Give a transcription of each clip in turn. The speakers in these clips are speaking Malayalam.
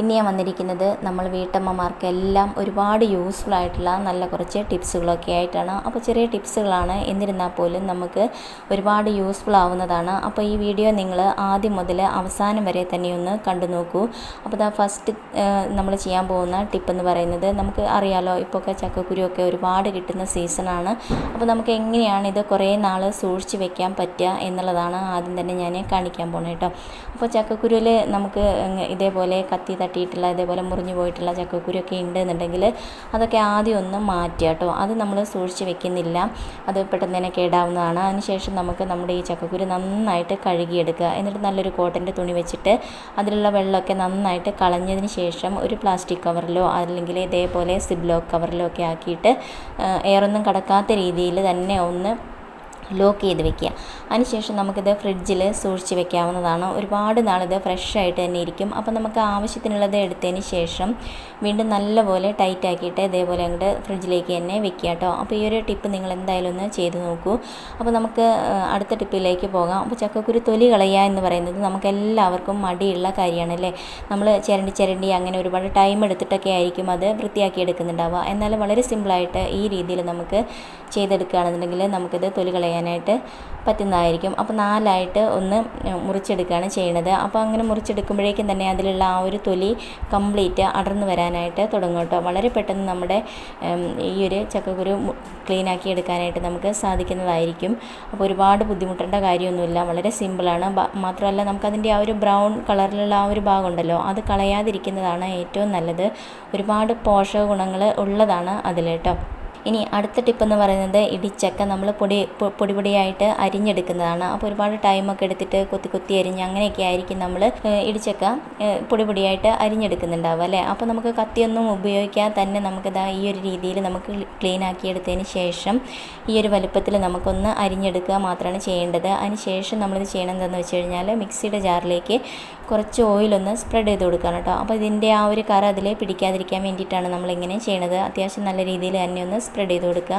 ഇന്ന് ഞാൻ വന്നിരിക്കുന്നത് നമ്മൾ വീട്ടമ്മമാർക്കെല്ലാം ഒരുപാട് യൂസ്ഫുൾ ആയിട്ടുള്ള നല്ല കുറച്ച് ടിപ്സുകളൊക്കെ ആയിട്ടാണ്. അപ്പോൾ ചെറിയ ടിപ്സുകളാണ്. എന്നിരുന്നാൽ പോലും നമുക്ക് ഒരുപാട് യൂസ്ഫുൾ ആവുന്നതാണ്. അപ്പോൾ ഈ വീഡിയോ നിങ്ങൾ ആദ്യം മുതൽ അവസാനം വരെ തന്നെ ഒന്ന് കണ്ടു നോക്കൂ. അപ്പോൾ ഇതാ ഫസ്റ്റ് നമ്മൾ ചെയ്യാൻ പോകുന്ന ടിപ്പ് എന്ന് പറയുന്നത് നമുക്ക് അറിയാലോ ഇപ്പോൾ ഒക്കെ ചക്കക്കുരുവൊക്കെ ഒരുപാട് കിട്ടുന്ന സീസണാണ് അപ്പോൾ നമുക്ക് എങ്ങനെയാണ് ഇത് കുറേ നാൾ സൂക്ഷിച്ച് വെക്കാൻ പറ്റുക എന്നുള്ളതാണ് ആദ്യം തന്നെ ഞാൻ കാണിക്കാൻ പോകുന്നത് കേട്ടോ. അപ്പോൾ ചക്കക്കുരുവിൽ നമുക്ക് ഇതേപോലെ കത്തി തട്ടിയിട്ടുള്ള ഇതേപോലെ മുറിഞ്ഞു പോയിട്ടുള്ള ചക്കക്കുരുവൊക്കെ ഉണ്ട് എന്നുണ്ടെങ്കിൽ അതൊക്കെ ആദ്യം ഒന്ന് മാറ്റുക കേട്ടോ. അത് നമ്മൾ സൂക്ഷിച്ച് വെക്കുന്നില്ല. അത് പെട്ടെന്ന് തന്നെ കേടാവുന്നതാണ്. അതിനുശേഷം നമുക്ക് നമ്മുടെ ഈ ചക്കക്കുരു നന്നായിട്ട് കഴുകിയെടുക്കുക. എന്നിട്ട് നല്ലൊരു കോട്ടന്റെ തുണി വെച്ചിട്ട് അതിലുള്ള വെള്ളമൊക്കെ നന്നായിട്ട് കളഞ്ഞതിന് ശേഷം ഒരു പ്ലാസ്റ്റിക് കവറിലോ അല്ലെങ്കിൽ ഇതേപോലെ സിബ്ലോ കവറിലോ ഒക്കെ ആക്കിയിട്ട് എയറൊന്നും കടക്കാത്ത രീതിയിൽ തന്നെ ഒന്ന് ലോക്ക് ചെയ്ത് വെക്കുക. അതിനുശേഷം നമുക്കിത് ഫ്രിഡ്ജിൽ സൂക്ഷിച്ച് വെക്കാവുന്നതാണ്. ഒരുപാട് നാളിത് ഫ്രഷ് ആയിട്ട് തന്നെ ഇരിക്കും. അപ്പോൾ നമുക്ക് ആവശ്യത്തിനുള്ളത് എടുത്തതിന് ശേഷം വീണ്ടും നല്ലപോലെ ടൈറ്റ് ആക്കിയിട്ട് ഇതേപോലെ അങ്ങോട്ട് ഫ്രിഡ്ജിലേക്ക് തന്നെ വെക്കുക കേട്ടോ. അപ്പോൾ ഈ ഒരു ടിപ്പ് നിങ്ങൾ എന്തായാലും ഒന്ന് ചെയ്ത് നോക്കൂ. അപ്പോൾ നമുക്ക് അടുത്ത ടിപ്പിലേക്ക് പോകാം. അപ്പോൾ ചക്കക്കുരു തൊലി കളയുക എന്ന് പറയുന്നത് നമുക്ക് എല്ലാവർക്കും മടിയുള്ള കാര്യമാണ് അല്ലേ നമ്മൾ ചിരണ്ടി ചിരണ്ടി അങ്ങനെ ഒരുപാട് ടൈം എടുത്തിട്ടൊക്കെ ആയിരിക്കും അത് വൃത്തിയാക്കി എടുക്കുന്നുണ്ടാവുക. എന്നാൽ വളരെ സിമ്പിളായിട്ട് ഈ രീതിയിൽ നമുക്ക് ചെയ്തെടുക്കുകയാണെന്നുണ്ടെങ്കിൽ നമുക്കിത് തൊലി കളയാനായിട്ട് പറ്റുന്നതായിരിക്കും. അപ്പോൾ നാലായിട്ട് ഒന്ന് മുറിച്ചെടുക്കുകയാണ് ചെയ്യുന്നത്. അപ്പോൾ അങ്ങനെ മുറിച്ചെടുക്കുമ്പോഴേക്കും തന്നെ അതിലുള്ള ആ ഒരു തൊലി കംപ്ലീറ്റ് അടർന്നു വരാനായിട്ട് തുടങ്ങും കേട്ടോ. വളരെ പെട്ടെന്ന് നമ്മുടെ ഈ ഒരു ചക്കക്കുരു ക്ലീനാക്കി എടുക്കാനായിട്ട് നമുക്ക് സാധിക്കുന്നതായിരിക്കും. അപ്പോൾ ഒരുപാട് ബുദ്ധിമുട്ടേണ്ട കാര്യമൊന്നുമില്ല. വളരെ സിമ്പിളാണ്. മാത്രമല്ല നമുക്കതിന്റെ ആ ഒരു ബ്രൗൺ കളറിലുള്ള ആ ഒരു ഭാഗമുണ്ടല്ലോ അത് കളയാതിരിക്കുന്നതാണ് ഏറ്റവും നല്ലത്. ഒരുപാട് പോഷക ഗുണങ്ങൾ ഉള്ളതാണ് അതിൽ കേട്ടോ. ഇനി അടുത്ത ടിപ്പ് എന്ന് പറയുന്നത് ഇടിച്ചക്ക. നമ്മൾ പൊടി പൊടി പൊടിയായിട്ട് അരിഞ്ഞെടുക്കുന്നതാണ്. അപ്പോൾ ഒരുപാട് ടൈമൊക്കെ എടുത്തിട്ട് കൊത്തി കൊത്തി അരിഞ്ഞ് അങ്ങനെയൊക്കെ ആയിരിക്കും നമ്മൾ ഇടിച്ചക്ക പൊടി പൊടിയായിട്ട് അരിഞ്ഞെടുക്കുന്നുണ്ടാവുക അല്ലേ? അപ്പോൾ നമുക്ക് കത്തിയൊന്നും ഉപയോഗിക്കാൻ തന്നെ നമുക്കിതാ ഈ ഒരു രീതിയിൽ നമുക്ക് ക്ലീൻ ആക്കിയെടുത്തതിന് ശേഷം ഈ ഒരു വലുപ്പത്തിൽ നമുക്കൊന്ന് അരിഞ്ഞെടുക്കുക മാത്രമാണ് ചെയ്യേണ്ടത്. അതിന് ശേഷം ചെയ്യണം എന്താണെന്ന് വെച്ച് കഴിഞ്ഞാൽ മിക്സിയുടെ ജാറിലേക്ക് കുറച്ച് ഓയിലൊന്ന് സ്പ്രെഡ് ചെയ്ത് കൊടുക്കണം കേട്ടോ. അപ്പോൾ ഇതിന്റെ ആ ഒരു കറ അതിൽ പിടിക്കാതിരിക്കാൻ വേണ്ടിയിട്ടാണ് നമ്മളിങ്ങനെ ചെയ്യണത്. അത്യാവശ്യം നല്ല രീതിയിൽ തന്നെ ഒന്ന് സ്പ്രെഡ് ചെയ്ത് കൊടുക്കുക.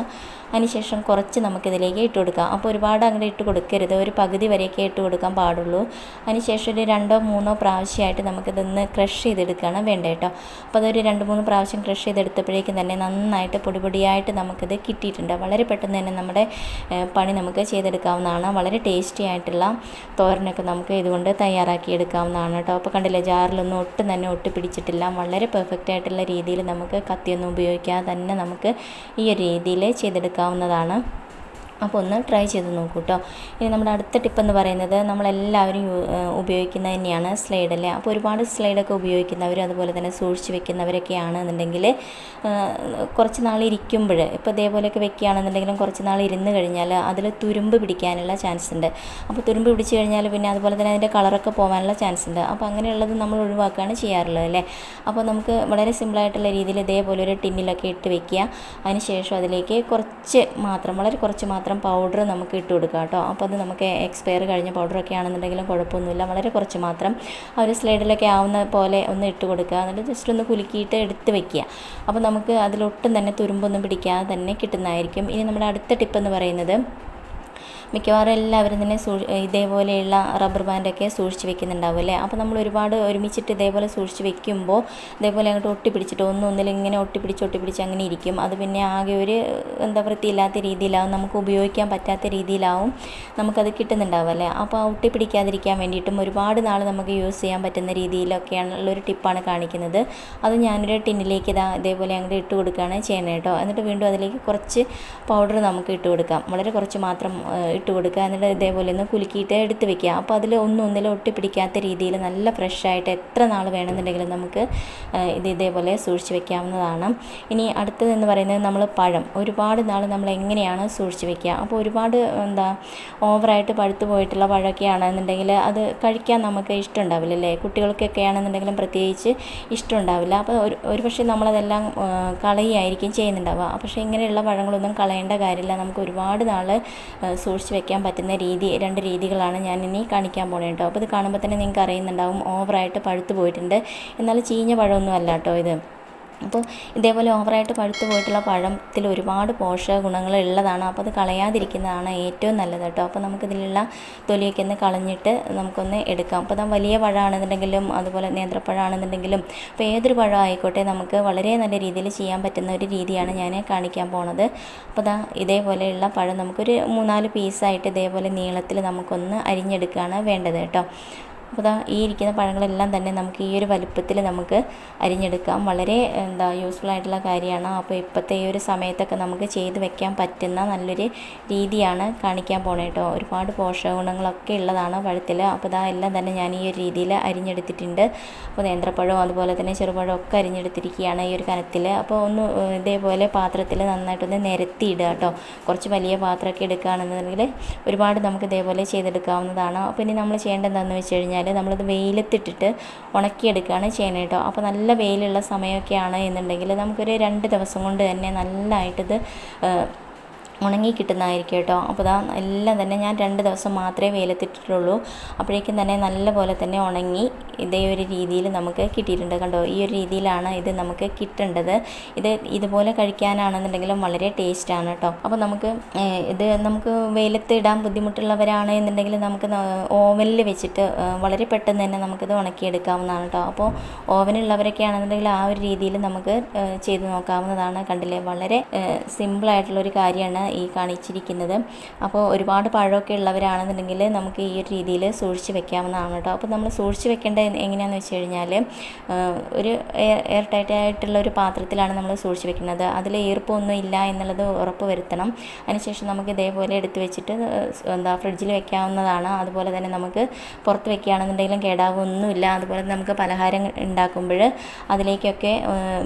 അതിനുശേഷം കുറച്ച് നമുക്കിതിലേക്ക് ഇട്ട് കൊടുക്കാം അപ്പോൾ ഒരുപാട് അങ്ങനെ ഇട്ട് കൊടുക്കരുത്. ഒരു പകുതി വരെയൊക്കെ ഇട്ട് കൊടുക്കാൻ പാടുള്ളൂ. അതിനുശേഷം ഒരു രണ്ടോ മൂന്നോ പ്രാവശ്യമായിട്ട് നമുക്കിതൊന്ന് ക്രഷ് ചെയ്തെടുക്കുകയാണ് വേണ്ടത് കേട്ടോ. അപ്പോൾ അതൊരു രണ്ട് മൂന്ന് പ്രാവശ്യം ക്രഷ് ചെയ്തെടുത്തപ്പോഴേക്കും തന്നെ നന്നായിട്ട് പൊടിപൊടിയായിട്ട് നമുക്കിത് കിട്ടിയിട്ടുണ്ട്. വളരെ പെട്ടെന്ന് തന്നെ നമ്മുടെ പണി നമുക്ക് ചെയ്തെടുക്കാവുന്നതാണ്. വളരെ ടേസ്റ്റി ആയിട്ടുള്ള തോരനൊക്കെ നമുക്ക് ഇതുകൊണ്ട് തയ്യാറാക്കി എടുക്കാവുന്നതാണ് കേട്ടോ. അപ്പോൾ കണ്ടില്ലേ ജാറിലൊന്നും ഒട്ടും തന്നെ ഒട്ടി പിടിച്ചിട്ടില്ല വളരെ പെർഫെക്റ്റ് ആയിട്ടുള്ള രീതിയിൽ നമുക്ക് കത്തിയൊന്നും ഉപയോഗിക്കാതെ തന്നെ നമുക്ക് ഈ ഒരു രീതിയിൽ ചെയ്തെടുക്കാവുന്നതാണ്. അപ്പോൾ ഒന്ന് ട്രൈ ചെയ്ത് നോക്കൂ കേട്ടോ ഇനി നമ്മുടെ അടുത്ത ടിപ്പ് എന്ന് പറയുന്നത് നമ്മളെല്ലാവരും ഉപയോഗിക്കുന്നത് തന്നെയാണ് സ്ലൈഡ് അല്ലേ? അപ്പോൾ ഒരുപാട് സ്ലൈഡൊക്കെ ഉപയോഗിക്കുന്നവർ അതുപോലെ തന്നെ സൂക്ഷിച്ച് വെക്കുന്നവരൊക്കെയാണ് ആണെന്നുണ്ടെങ്കിൽ കുറച്ച് നാൾ ഇരിക്കുമ്പോൾ ഇപ്പോൾ ഇതേപോലെയൊക്കെ വെക്കുകയാണെന്നുണ്ടെങ്കിലും കുറച്ച് നാൾ ഇരുന്ന് കഴിഞ്ഞാൽ അതിൽ തുരുമ്പ് പിടിക്കാനുള്ള ചാൻസ് ഉണ്ട്. അപ്പോൾ തുരുമ്പ് പിടിച്ച് കഴിഞ്ഞാൽ പിന്നെ അതുപോലെ തന്നെ അതിന്റെ കളറൊക്കെ പോകാനുള്ള ചാൻസ് ഉണ്ട്. അപ്പോൾ അങ്ങനെയുള്ളത് നമ്മൾ ഒഴിവാക്കുകയാണ് ചെയ്യാറുള്ളത് അല്ലേ? അപ്പോൾ നമുക്ക് വളരെ സിമ്പിളായിട്ടുള്ള രീതിയിൽ ഇതേപോലെ ഒരു ടിന്നിലൊക്കെ ഇട്ട് വെക്കുക. അതിന് ശേഷം അതിലേക്ക് കുറച്ച് മാത്രം വളരെ കുറച്ച് മാത്രം പൗഡർ നമുക്ക് ഇട്ട് കൊടുക്കുക കേട്ടോ. അപ്പോൾ അത് നമുക്ക് എക്സ്പയർ കഴിഞ്ഞ പൗഡറൊക്കെ ആണെന്നുണ്ടെങ്കിലും കുഴപ്പമൊന്നുമില്ല. വളരെ കുറച്ച് മാത്രം ആ ഒരു സ്ലൈഡിലൊക്കെ ആവുന്ന പോലെ ഒന്ന് ഇട്ട് കൊടുക്കുക. എന്നിട്ട് ജസ്റ്റ് ഒന്ന് കുലുക്കിയിട്ട് എടുത്ത് വെക്കുക. അപ്പോൾ നമുക്ക് അതിലൊട്ടും തന്നെ തുരുമ്പൊന്നും പിടിക്കാതെ തന്നെ കിട്ടുന്നതായിരിക്കും. ഇനി നമ്മുടെ അടുത്ത ടിപ്പ് എന്ന് പറയുന്നത് മിക്കവാറും എല്ലാവരും തന്നെ സൂ ഇതേപോലെയുള്ള റബ്ബർ ബാൻഡൊക്കെ സൂക്ഷിച്ച് വെക്കുന്നുണ്ടാവും അല്ലേ? അപ്പോൾ നമ്മൾ ഒരുപാട് ഒരുമിച്ചിട്ട് ഇതേപോലെ സൂക്ഷിച്ച് വെക്കുമ്പോൾ ഇതേപോലെ അങ്ങോട്ട് ഒട്ടിപ്പിടിച്ചിട്ട് ഒന്നും ഒന്നിലും ഇങ്ങനെ ഒട്ടിപ്പിടിച്ച് ഒട്ടിപ്പിടിച്ച് അങ്ങനെ ഇരിക്കും. അത് പിന്നെ ആകെ ഒരു എന്താ വൃത്തിയില്ലാത്ത രീതിയിലാവും. നമുക്ക് ഉപയോഗിക്കാൻ പറ്റാത്ത രീതിയിലാവും. നമുക്കത് കിട്ടുന്നുണ്ടാവും അല്ലേ? അപ്പോൾ ഒട്ടിപ്പിടിക്കാതിരിക്കാൻ ഒട്ടി വേണ്ടിയിട്ടും ഒരുപാട് നാൾ നമുക്ക് യൂസ് ചെയ്യാൻ പറ്റുന്ന രീതിയിലൊക്കെയാണ് ഉള്ളൊരു ടിപ്പാണ് കാണിക്കുന്നത്. അത് ഞാനൊരു ടിന്നിലേക്ക് ഇതാ ഇതേപോലെ അങ്ങോട്ട് ഇട്ട് കൊടുക്കുകയാണ് ചെയ്യണേട്ടോ എന്നിട്ട് വീണ്ടും അതിലേക്ക് കുറച്ച് പൗഡർ നമുക്ക് ഇട്ട് കൊടുക്കാം. വളരെ കുറച്ച് മാത്രം ഇട്ട് കൊടുക്കുക എന്നിട്ട് ഇതേപോലെ ഒന്ന് കുലുക്കിയിട്ട് എടുത്ത് വെക്കുക. അപ്പോൾ അതിൽ ഒന്നും ഒന്നിലും ഒട്ടിപ്പിടിക്കാത്ത രീതിയിൽ നല്ല ഫ്രഷായിട്ട് എത്ര നാൾ വേണമെന്നുണ്ടെങ്കിലും നമുക്ക് ഇത് ഇതേപോലെ സൂക്ഷിച്ച് വെക്കാവുന്നതാണ്. ഇനി അടുത്തതെന്ന് പറയുന്നത് നമ്മൾ പഴം. ഒരുപാട് നാൾ നമ്മൾ എങ്ങനെയാണ് സൂക്ഷിച്ച് വെക്കുക? അപ്പോൾ ഒരുപാട് എന്താ ഓവറായിട്ട് പഴുത്ത് പോയിട്ടുള്ള പഴമൊക്കെ ആണെന്നുണ്ടെങ്കിൽ അത് കഴിക്കാൻ നമുക്ക് ഇഷ്ടമുണ്ടാവില്ല അല്ലേ? കുട്ടികൾക്കൊക്കെ ആണെന്നുണ്ടെങ്കിലും പ്രത്യേകിച്ച് ഇഷ്ടമുണ്ടാവില്ല. അപ്പോൾ ഒരു ഒരു പക്ഷേ നമ്മളതെല്ലാം കളയായിരിക്കും ചെയ്യുന്നുണ്ടാവുക. പക്ഷേ ഇങ്ങനെയുള്ള പഴങ്ങളൊന്നും കളയേണ്ട കാര്യമില്ല. നമുക്ക് ഒരുപാട് നാൾ സൂക്ഷിച്ച് വെക്കാൻ പറ്റുന്ന രീതി രണ്ട് രീതികളാണ് ഞാൻ ഇനി കാണിക്കാൻ പോണേ കേട്ടോ അപ്പോൾ ഇത് കാണുമ്പോൾ തന്നെ നിങ്ങൾക്ക് അറിയുന്നുണ്ടാവും ഓവറായിട്ട് പഴുത്ത് പോയിട്ടുണ്ട്. എന്നാൽ ചീഞ്ഞ പഴമൊന്നും അല്ല കേട്ടോ ഇത്. അപ്പോൾ ഇതേപോലെ ഓവറായിട്ട് പഴുത്തു പോയിട്ടുള്ള പഴത്തിൽ ഒരുപാട് പോഷക ഗുണങ്ങൾ ഉള്ളതാണ്. അപ്പോൾ അത് കളയാതിരിക്കുന്നതാണ് ഏറ്റവും നല്ലത് കേട്ടോ. അപ്പോൾ നമുക്കിതിലുള്ള തൊലിയൊക്കെ ഒന്ന് കളഞ്ഞിട്ട് നമുക്കൊന്ന് എടുക്കാം. അപ്പോൾ ഇതാ വലിയ പഴമാണെന്നുണ്ടെങ്കിലും അതുപോലെ നേന്ത്രപ്പഴമാണെന്നുണ്ടെങ്കിലും അപ്പോൾ ഏതൊരു പഴം ആയിക്കോട്ടെ നമുക്ക് വളരെ നല്ല രീതിയിൽ ചെയ്യാൻ പറ്റുന്ന ഒരു രീതിയാണ് ഞാൻ കാണിക്കാൻ പോണത്. അപ്പോൾ ഇതാ ഇതേപോലെയുള്ള പഴം നമുക്കൊരു മൂന്നാൽ പീസായിട്ട് ഇതേപോലെ നീളത്തിൽ നമുക്കൊന്ന് അരിഞ്ഞെടുക്കുകയാണ് വേണ്ടത് കേട്ടോ. അപ്പോൾ ഇതാ ഈ ഇരിക്കുന്ന പഴങ്ങളെല്ലാം തന്നെ നമുക്ക് ഈ ഒരു വലുപ്പത്തിൽ നമുക്ക് അരിഞ്ഞെടുക്കാം. വളരെ എന്താ യൂസ്ഫുൾ ആയിട്ടുള്ള കാര്യമാണ്. അപ്പോൾ ഇപ്പോഴത്തെ ഈ ഒരു സമയത്തൊക്കെ നമുക്ക് ചെയ്ത് വെക്കാൻ പറ്റുന്ന നല്ലൊരു രീതിയാണ് കാണിക്കാൻ പോണേ കേട്ടോ ഒരുപാട് പോഷക ഗുണങ്ങളൊക്കെ ഉള്ളതാണ് പഴത്തിൽ. അപ്പോൾ ഇതാ എല്ലാം തന്നെ ഞാൻ ഈ ഒരു രീതിയിൽ അരിഞ്ഞെടുത്തിട്ടുണ്ട്. അപ്പോൾ നേന്ത്രപ്പഴവും അതുപോലെ തന്നെ ചെറുപഴവും ഒക്കെ അരിഞ്ഞെടുത്തിരിക്കുകയാണ് ഈ ഒരു കനത്തിൽ. അപ്പോൾ ഒന്ന് ഇതേപോലെ പാത്രത്തിൽ നന്നായിട്ടൊന്ന് നിരത്തിയിടുക കേട്ടോ കുറച്ച് വലിയ പാത്രമൊക്കെ എടുക്കുകയാണെന്നുണ്ടെങ്കിൽ ഒരുപാട് നമുക്ക് ഇതേപോലെ ചെയ്തെടുക്കാവുന്നതാണ്. അപ്പോൾ ഇനി നമ്മൾ ചെയ്യേണ്ടത് എന്താണെന്ന് വെച്ച് കഴിഞ്ഞാൽ നമ്മളത് വെയിലത്തിട്ടിട്ട് ഉണക്കിയെടുക്കുകയാണ് ചെയ്യണത് കേട്ടോ. അപ്പോൾ നല്ല വെയിലുള്ള സമയമൊക്കെയാണ് എന്നുണ്ടെങ്കിൽ നമുക്കൊരു രണ്ട് ദിവസം കൊണ്ട് തന്നെ നല്ലതായിട്ടിത് ഉണങ്ങി കിട്ടുന്നതായിരിക്കും കേട്ടോ. അപ്പോൾ ഇതാ എല്ലാം തന്നെ ഞാൻ രണ്ട് ദിവസം മാത്രമേ വെയിലത്തിട്ടിട്ടുള്ളൂ. അപ്പോഴേക്കും തന്നെ നല്ല പോലെ തന്നെ ഉണങ്ങി ഇതേ ഒരു രീതിയിൽ നമുക്ക് കിട്ടിയിട്ടുണ്ട്. കണ്ടോ ഈ ഒരു രീതിയിലാണ് ഇത് നമുക്ക് കിട്ടേണ്ടത്. ഇത് ഇതുപോലെ കഴിക്കാനാണെന്നുണ്ടെങ്കിലും വളരെ ടേസ്റ്റാണ് കേട്ടോ. അപ്പോൾ നമുക്ക് ഇത് നമുക്ക് വെയിലത്ത് ഇടാൻ ബുദ്ധിമുട്ടുള്ളവരാണ് എന്നുണ്ടെങ്കിൽ നമുക്ക് ഓവനിൽ വെച്ചിട്ട് വളരെ പെട്ടെന്ന് തന്നെ നമുക്കിത് ഉണക്കിയെടുക്കാവുന്നതാണ് കേട്ടോ. അപ്പോൾ ഓവനുള്ളവരൊക്കെ ആണെന്നുണ്ടെങ്കിൽ ആ ഒരു രീതിയിൽ നമുക്ക് ചെയ്ത് നോക്കാവുന്നതാണ്. കണ്ടില്ലേ വളരെ സിമ്പിളായിട്ടുള്ളൊരു കാര്യമാണ്. ഈ കാണിച്ചിരിക്കുന്നത്. അപ്പോൾ ഒരുപാട് പഴമൊക്കെ ഉള്ളവരാണെന്നുണ്ടെങ്കിൽ നമുക്ക് ഈ ഒരു രീതിയിൽ സൂക്ഷിച്ച് വെക്കാവുന്നതാണ് കേട്ടോ. അപ്പോൾ നമ്മൾ സൂക്ഷിച്ച് വെക്കേണ്ടത് എങ്ങനെയാണെന്ന് വെച്ച് കഴിഞ്ഞാൽ ഒരു എയർ ടൈറ്റ് ആയിട്ടുള്ള ഒരു പാത്രത്തിലാണ് നമ്മൾ സൂക്ഷിച്ച് വെക്കുന്നത്. അതിൽ ഈർപ്പമൊന്നും ഇല്ല എന്നുള്ളത് ഉറപ്പ് വരുത്തണം. അതിനുശേഷം നമുക്ക് ഇതേപോലെ എടുത്ത് വെച്ചിട്ട് എന്താ ഫ്രിഡ്ജിൽ വെക്കാവുന്നതാണ്. അതുപോലെ തന്നെ നമുക്ക് പുറത്ത് വെക്കുകയാണെന്നുണ്ടെങ്കിലും കേടാവൊന്നുമില്ല അതുപോലെ നമുക്ക് പലഹാരം ഉണ്ടാക്കുമ്പോൾ അതിലേക്കൊക്കെ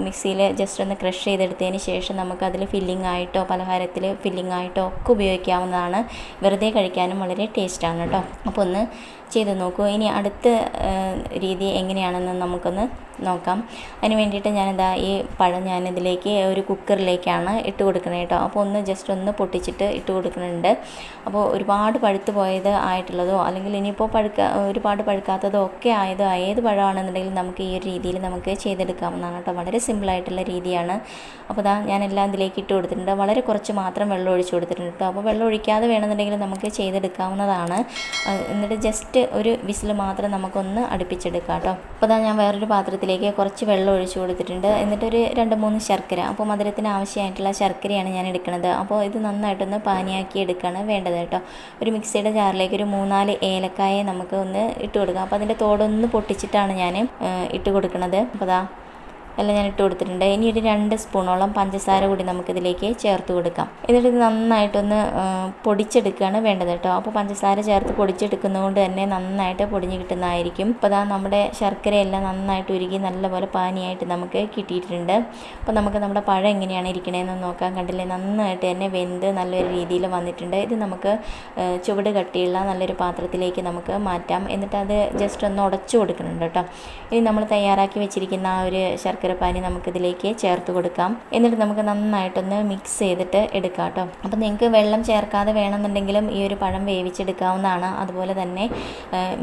മിക്സിയിൽ ജസ്റ്റ് ഒന്ന് ക്രഷ് ചെയ്തെടുത്തതിന് ശേഷം നമുക്ക് അതിൽ ഫില്ലിംഗ് ആയിട്ടോ പലഹാരത്തിൽ ഫില്ലിംഗ് ആയിട്ടോ ഒക്കെ ഉപയോഗിക്കാവുന്നതാണ്. വെറുതെ കഴിക്കാനും വളരെ ടേസ്റ്റാണ് കേട്ടോ. അപ്പോൾ ഒന്ന് ചെയ്ത് നോക്കൂ. ഇനി അടുത്ത രീതി എങ്ങനെയാണെന്ന് നമുക്കൊന്ന് നോക്കാം. അതിന് വേണ്ടിയിട്ട് ഞാനിതാ ഈ പഴം ഞാനിതിലേക്ക് ഒരു കുക്കറിലേക്കാണ് ഇട്ട് കൊടുക്കുന്നത് കേട്ടോ. അപ്പോൾ ഒന്ന് ജസ്റ്റ് ഒന്ന് പൊട്ടിച്ചിട്ട് ഇട്ട് കൊടുക്കുന്നുണ്ട്. അപ്പോൾ ഒരുപാട് പഴുത്ത് പോയത് ആയിട്ടുള്ളതോ അല്ലെങ്കിൽ ഇനിയിപ്പോൾ പഴുക്ക ഒരുപാട് പഴുക്കാത്തതോ ഒക്കെ ആയതോ ഏത് പഴമാണെന്നുണ്ടെങ്കിലും നമുക്ക് ഈ ഒരു രീതിയിൽ നമുക്ക് ചെയ്തെടുക്കാവുന്നതാണ് കേട്ടോ. വളരെ സിമ്പിളായിട്ടുള്ള രീതിയാണ്. അപ്പോൾ ഇതാ ഞാനെല്ലാം ഇതിലേക്ക് ഇട്ട് കൊടുത്തിട്ടുണ്ട്. വളരെ കുറച്ച് മാത്രം വെള്ളം ഒഴിച്ച് കൊടുത്തിട്ടുണ്ട് കേട്ടോ. അപ്പോൾ വെള്ളം ഒഴിക്കാതെ വേണമെന്നുണ്ടെങ്കിൽ നമുക്ക് ചെയ്തെടുക്കാവുന്നതാണ്. എന്നിട്ട് ജസ്റ്റ് ഒരു വിസിൽ മാത്രം നമുക്കൊന്ന് അടുപ്പിച്ചെടുക്കാം കേട്ടോ. അപ്പോൾ അതാ ഞാൻ വേറൊരു പാത്രത്തിലേക്ക് കുറച്ച് വെള്ളം ഒഴിച്ചു കൊടുത്തിട്ടുണ്ട്. എന്നിട്ടൊരു രണ്ട് മൂന്ന് ശർക്കര. അപ്പോൾ മധുരത്തിന് ആവശ്യമായിട്ടുള്ള ശർക്കരയാണ് ഞാൻ എടുക്കുന്നത്. അപ്പോൾ ഇത് നന്നായിട്ടൊന്ന് പാനിയാക്കി എടുക്കുകയാണ് വേണ്ടത് കേട്ടോ. ഒരു മിക്സിയുടെ ജാറിലേക്ക് ഒരു മൂന്നാൽ ഏലക്കായ നമുക്ക് ഒന്ന് ഇട്ട് കൊടുക്കാം. അപ്പോൾ അതിന്റെ തോടൊന്ന് പൊട്ടിച്ചിട്ടാണ് ഞാൻ ഇട്ട് കൊടുക്കുന്നത്. അപ്പോൾ അതാ എല്ലാം ഞാൻ ഇട്ട് കൊടുത്തിട്ടുണ്ട്. ഇനി ഒരു രണ്ട് സ്പൂണോളം പഞ്ചസാര കൂടി നമുക്കിതിലേക്ക് ചേർത്ത് കൊടുക്കാം. എന്നിട്ട് ഇത് നന്നായിട്ടൊന്ന് പൊടിച്ചെടുക്കുകയാണ് വേണ്ടത് കേട്ടോ. അപ്പോൾ പഞ്ചസാര ചേർത്ത് പൊടിച്ചെടുക്കുന്നതുകൊണ്ട് തന്നെ നന്നായിട്ട് പൊടിഞ്ഞ് കിട്ടുന്നതായിരിക്കും. അപ്പോൾ അതാ നമ്മുടെ ശർക്കരയെല്ലാം നന്നായിട്ട് ഉരുകി നല്ലപോലെ പാനിയായിട്ട് നമുക്ക് കിട്ടിയിട്ടുണ്ട്. അപ്പോൾ നമുക്ക് നമ്മുടെ പഴം എങ്ങനെയാണ് ഇരിക്കണതെന്ന് നോക്കാൻ കണ്ടില്ലേ? നന്നായിട്ട് തന്നെ വെന്ത് നല്ലൊരു രീതിയിൽ വന്നിട്ടുണ്ട്. ഇത് നമുക്ക് ചുവട് കട്ടിയുള്ള നല്ലൊരു പാത്രത്തിലേക്ക് നമുക്ക് മാറ്റാം. എന്നിട്ട് അത് ജസ്റ്റ് ഒന്ന് ഉടച്ചു കൊടുക്കുന്നുണ്ട് കേട്ടോ. ഇനി നമ്മൾ തയ്യാറാക്കി വെച്ചിരിക്കുന്ന ആ ഒരു ശർക്കര ശർക്കരപ്പാനി നമുക്കിതിലേക്ക് ചേർത്ത് കൊടുക്കാം. എന്നിട്ട് നമുക്ക് നന്നായിട്ടൊന്ന് മിക്സ് ചെയ്തിട്ട് എടുക്കാം കേട്ടോ. അപ്പം നിങ്ങൾക്ക് വെള്ളം ചേർക്കാതെ വേണമെന്നുണ്ടെങ്കിലും ഈ ഒരു പഴം വേവിച്ചെടുക്കാവുന്നതാണ്. അതുപോലെ തന്നെ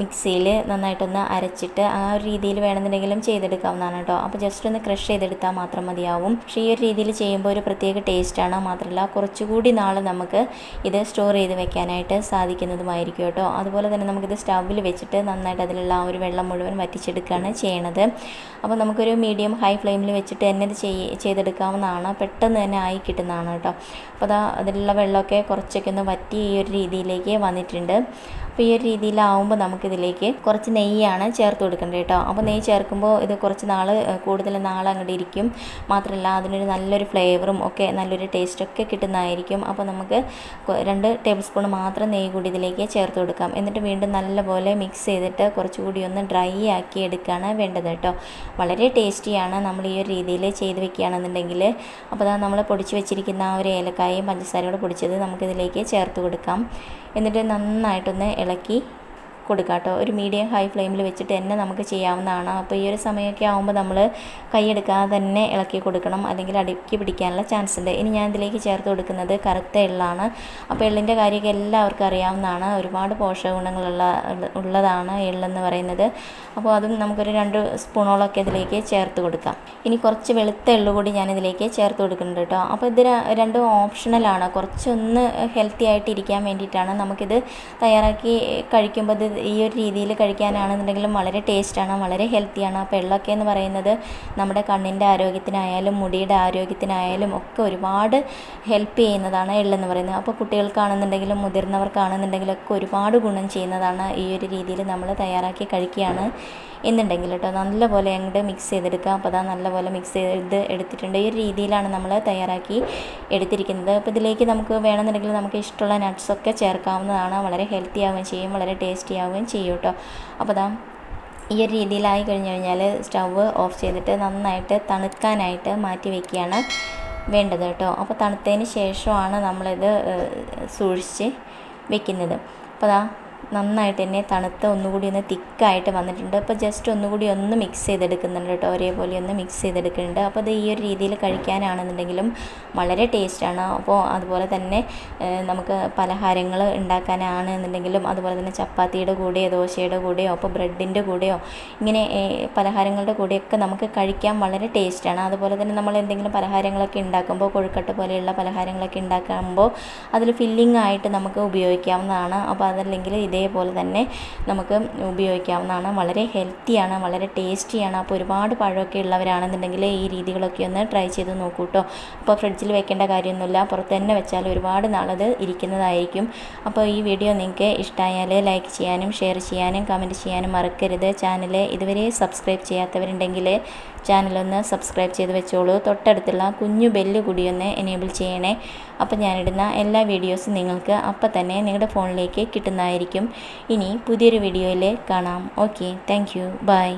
മിക്സിയിൽ നന്നായിട്ടൊന്ന് അരച്ചിട്ട് ആ ഒരു രീതിയിൽ വേണമെന്നുണ്ടെങ്കിലും ചെയ്തെടുക്കാവുന്നതാണ് കേട്ടോ. അപ്പോൾ ജസ്റ്റ് ഒന്ന് ക്രഷ് ചെയ്തെടുത്താൽ മാത്രം മതിയാവും. പക്ഷേ ഈ ഒരു രീതിയിൽ ചെയ്യുമ്പോൾ ഒരു പ്രത്യേക ടേസ്റ്റാണ് മാത്രമല്ല കുറച്ചുകൂടി നാൾ നമുക്ക് ഇത് സ്റ്റോർ ചെയ്ത് വെക്കാനായിട്ട് സാധിക്കുന്നതുമായിരിക്കും കേട്ടോ. അതുപോലെ തന്നെ നമുക്കിത് സ്റ്റൗവിൽ വെച്ചിട്ട് നന്നായിട്ട് അതിലുള്ള ആ ഒരു വെള്ളം മുഴുവൻ വറ്റിച്ചെടുക്കുകയാണ് ചെയ്യണത്. അപ്പോൾ നമുക്കൊരു മീഡിയം ഫ്ലെയിമിൽ വെച്ചിട്ട് തന്നെ ഇത് ചെയ് ചെയ്തെടുക്കാവുന്നതാണ്. പെട്ടെന്ന് തന്നെ ആയി കിട്ടുന്നതാണ് കേട്ടോ. അപ്പോൾ അതാ അതിലുള്ള വെള്ളമൊക്കെ കുറച്ചൊക്കെ ഒന്ന് വറ്റി ഈ ഒരു രീതിയിലേക്ക് വന്നിട്ടുണ്ട്. അപ്പോൾ ഈ ഒരു രീതിയിലാവുമ്പോൾ നമുക്കിതിലേക്ക് കുറച്ച് നെയ്യാണ് ചേർത്ത് കൊടുക്കേണ്ടത് കേട്ടോ. അപ്പോൾ നെയ്യ് ചേർക്കുമ്പോൾ ഇത് കുറച്ച് നാൾ കൂടുതൽ നാൾ അങ്ങോട്ട് ഇരിക്കും. മാത്രമല്ല അതിനൊരു നല്ലൊരു ഫ്ലേവറും ഒക്കെ നല്ലൊരു ടേസ്റ്റൊക്കെ കിട്ടുന്നതായിരിക്കും. അപ്പോൾ നമുക്ക് രണ്ട് ടേബിൾ സ്പൂൺ മാത്രം നെയ്യ് കൂടി ഇതിലേക്ക് ചേർത്ത് കൊടുക്കാം. എന്നിട്ട് വീണ്ടും നല്ലപോലെ മിക്സ് ചെയ്തിട്ട് കുറച്ചുകൂടി ഒന്ന് ഡ്രൈ ആക്കി എടുക്കുകയാണ് വേണ്ടത് കേട്ടോ. വളരെ ടേസ്റ്റിയാണ് നമ്മൾ ഈ ഒരു രീതിയിൽ ചെയ്ത് വെക്കുകയാണെന്നുണ്ടെങ്കിൽ. അപ്പോൾ അതാ നമ്മൾ പൊടിച്ച് വെച്ചിരിക്കുന്ന ആ ഒരു ഏലക്കായും പഞ്ചസാരയും കൂടെ പൊടിച്ചത് നമുക്കിതിലേക്ക് ചേർത്ത് കൊടുക്കാം. എന്നിട്ട് നന്നായിട്ടൊന്ന് ഇളക്കി കൊടുക്കാം കേട്ടോ ഒരു മീഡിയം ഹൈ ഫ്ലെയിമിൽ വെച്ചിട്ട് തന്നെ നമുക്ക് ചെയ്യാവുന്നതാണ്. അപ്പോൾ ഈ ഒരു സമയമൊക്കെ ആകുമ്പോൾ നമ്മൾ കൈയെടുക്കാതെ തന്നെ ഇളക്കി കൊടുക്കണം. അല്ലെങ്കിൽ അടുക്കി പിടിക്കാനുള്ള ചാൻസ് ഉണ്ട്. ഇനി ഞാൻ ഇതിലേക്ക് ചേർത്ത് കൊടുക്കുന്നത് കറുത്ത എള്ളാണ്. അപ്പോൾ എള്ളിന്റെ കാര്യമൊക്കെ എല്ലാവർക്കും അറിയാവുന്നതാണ്. ഒരുപാട് പോഷക ഗുണങ്ങളുള്ള ഉള്ളതാണ് എള്ളെന്ന് പറയുന്നത്. അപ്പോൾ അതും നമുക്കൊരു രണ്ട് സ്പൂണോളൊക്കെ ഇതിലേക്ക് ചേർത്ത് കൊടുക്കാം. ഇനി കുറച്ച് വെളുത്ത എള്ളു കൂടി ഞാൻ ഇതിലേക്ക് ചേർത്ത് കൊടുക്കുന്നുണ്ട് കേട്ടോ. അപ്പോൾ ഇത് രണ്ടും ഓപ്ഷണലാണ് കുറച്ചൊന്ന് ഹെൽത്തി ആയിട്ട് ഇരിക്കാൻ വേണ്ടിയിട്ടാണ് നമുക്കിത് തയ്യാറാക്കി കഴിക്കുമ്പോൾ ഇത് ഈ ഒരു രീതിയിൽ കഴിക്കാനാണെന്നുണ്ടെങ്കിലും വളരെ ടേസ്റ്റാണ് വളരെ ഹെൽത്തിയാണ്. അപ്പോൾ എള്ളൊക്കെ എന്ന് പറയുന്നത് നമ്മുടെ കണ്ണിന്റെ ആരോഗ്യത്തിനായാലും മുടിയുടെ ആരോഗ്യത്തിനായാലും ഒക്കെ ഒരുപാട് ഹെൽപ്പ് ചെയ്യുന്നതാണ് എള്ളെന്ന് പറയുന്നത്. അപ്പോൾ കുട്ടികൾക്കാണെന്നുണ്ടെങ്കിലും മുതിർന്നവർക്കാണെന്നുണ്ടെങ്കിലും ഒക്കെ ഒരുപാട് ഗുണം ചെയ്യുന്നതാണ് ഈ ഒരു രീതിയിൽ നമ്മൾ തയ്യാറാക്കി കഴിക്കുകയാണ്. എന്നുണ്ടെങ്കിൽ കേട്ടോ നല്ലപോലെ അങ്ങോട്ട് മിക്സ് ചെയ്തെടുക്കുക. അപ്പോൾ അതാ നല്ലപോലെ മിക്സ് ചെയ്ത് എടുത്തിട്ടുണ്ട്. ഈ ഒരു രീതിയിലാണ് നമ്മൾ തയ്യാറാക്കി എടുത്തിരിക്കുന്നത്. അപ്പോൾ ഇതിലേക്ക് നമുക്ക് വേണമെന്നുണ്ടെങ്കിൽ നമുക്ക് ഇഷ്ടമുള്ള നട്ട്സൊക്കെ ചേർക്കാവുന്നതാണ്. വളരെ ഹെൽത്തി ആവുകയും ചെയ്യും വളരെ ടേസ്റ്റി ആവുകയും ചെയ്യും കേട്ടോ. അപ്പോൾ അതാ ഈ ഒരു രീതിയിലായി കഴിഞ്ഞ് കഴിഞ്ഞാൽ സ്റ്റവ് ഓഫ് ചെയ്തിട്ട് നന്നായിട്ട് തണുക്കാനായിട്ട് മാറ്റി വയ്ക്കുകയാണ് വേണ്ടത് കേട്ടോ. അപ്പോൾ തണുത്തതിന് ശേഷമാണ് നമ്മളിത് സൂക്ഷിച്ച് വെക്കുന്നത്. അപ്പോൾ അതാ നന്നായിട്ട് തന്നെ തണുത്ത ഒന്നുകൂടി ഒന്ന് തിക്കായിട്ട് വന്നിട്ടുണ്ട്. അപ്പോൾ ജസ്റ്റ് ഒന്നുകൂടി ഒന്ന് മിക്സ് ചെയ്തെടുക്കുന്നുണ്ട് കേട്ടോ. ഒരേപോലെ ഒന്ന് മിക്സ് ചെയ്തെടുക്കുന്നുണ്ട്. അപ്പോൾ അത് ഈ ഒരു രീതിയിൽ കഴിക്കാനാണെന്നുണ്ടെങ്കിലും വളരെ ടേസ്റ്റാണ് അപ്പോൾ അതുപോലെ തന്നെ നമുക്ക് പലഹാരങ്ങൾ ഉണ്ടാക്കാനാണ് എന്നുണ്ടെങ്കിലും അതുപോലെ തന്നെ ചപ്പാത്തിയുടെ കൂടെയോ ദോശയുടെ കൂടെയോ അപ്പോൾ ബ്രെഡിന്റെ കൂടെയോ ഇങ്ങനെ പലഹാരങ്ങളുടെ കൂടെയൊക്കെ നമുക്ക് കഴിക്കാൻ വളരെ ടേസ്റ്റാണ് അതുപോലെ തന്നെ നമ്മൾ എന്തെങ്കിലും പലഹാരങ്ങളൊക്കെ ഉണ്ടാക്കുമ്പോൾ കൊഴുക്കട്ട പോലെയുള്ള പലഹാരങ്ങളൊക്കെ ഉണ്ടാക്കുമ്പോൾ അതിൽ ഫില്ലിംഗ് ആയിട്ട് നമുക്ക് ഉപയോഗിക്കാവുന്നതാണ്. അപ്പോൾ അതല്ലെങ്കിൽ ഇതേപോലെ തന്നെ നമുക്ക് ഉപയോഗിക്കാവുന്നതാണ്. വളരെ ഹെൽത്തിയാണ് വളരെ ടേസ്റ്റിയാണ്. അപ്പോൾ ഒരുപാട് പഴമൊക്കെ ഉള്ളവരാണെന്നുണ്ടെങ്കിൽ ഈ രീതികളൊക്കെ ഒന്ന് ട്രൈ ചെയ്ത് നോക്കൂ കേട്ടോ അപ്പോൾ ഫ്രിഡ്ജിൽ വെക്കേണ്ട കാര്യമൊന്നുമില്ല. പുറത്ത് തന്നെ വെച്ചാൽ ഒരുപാട് നാളത് ഇരിക്കുന്നതായിരിക്കും. അപ്പോൾ ഈ വീഡിയോ നിങ്ങൾക്ക് ഇഷ്ടമായാൽ ലൈക്ക് ചെയ്യാനും ഷെയർ ചെയ്യാനും കമന്റ് ചെയ്യാനും മറക്കരുത്. ചാനൽ ഇതുവരെ സബ്സ്ക്രൈബ് ചെയ്യാത്തവരുണ്ടെങ്കിൽ ചാനലൊന്ന് സബ്സ്ക്രൈബ് ചെയ്ത് വെച്ചോളൂ. തൊട്ടടുത്തുള്ള കുഞ്ഞു ബെല്ല് കൂടി ഒന്ന് എനേബിൾ ചെയ്യണേ. അപ്പോൾ ഞാനിടുന്ന എല്ലാ വീഡിയോസും നിങ്ങൾക്ക് അപ്പം തന്നെ നിങ്ങളുടെ ഫോണിലേക്ക് കിട്ടുന്നതായിരിക്കും. ഇനി പുതിയൊരു വീഡിയോയിൽ കാണാം. Okay thank bye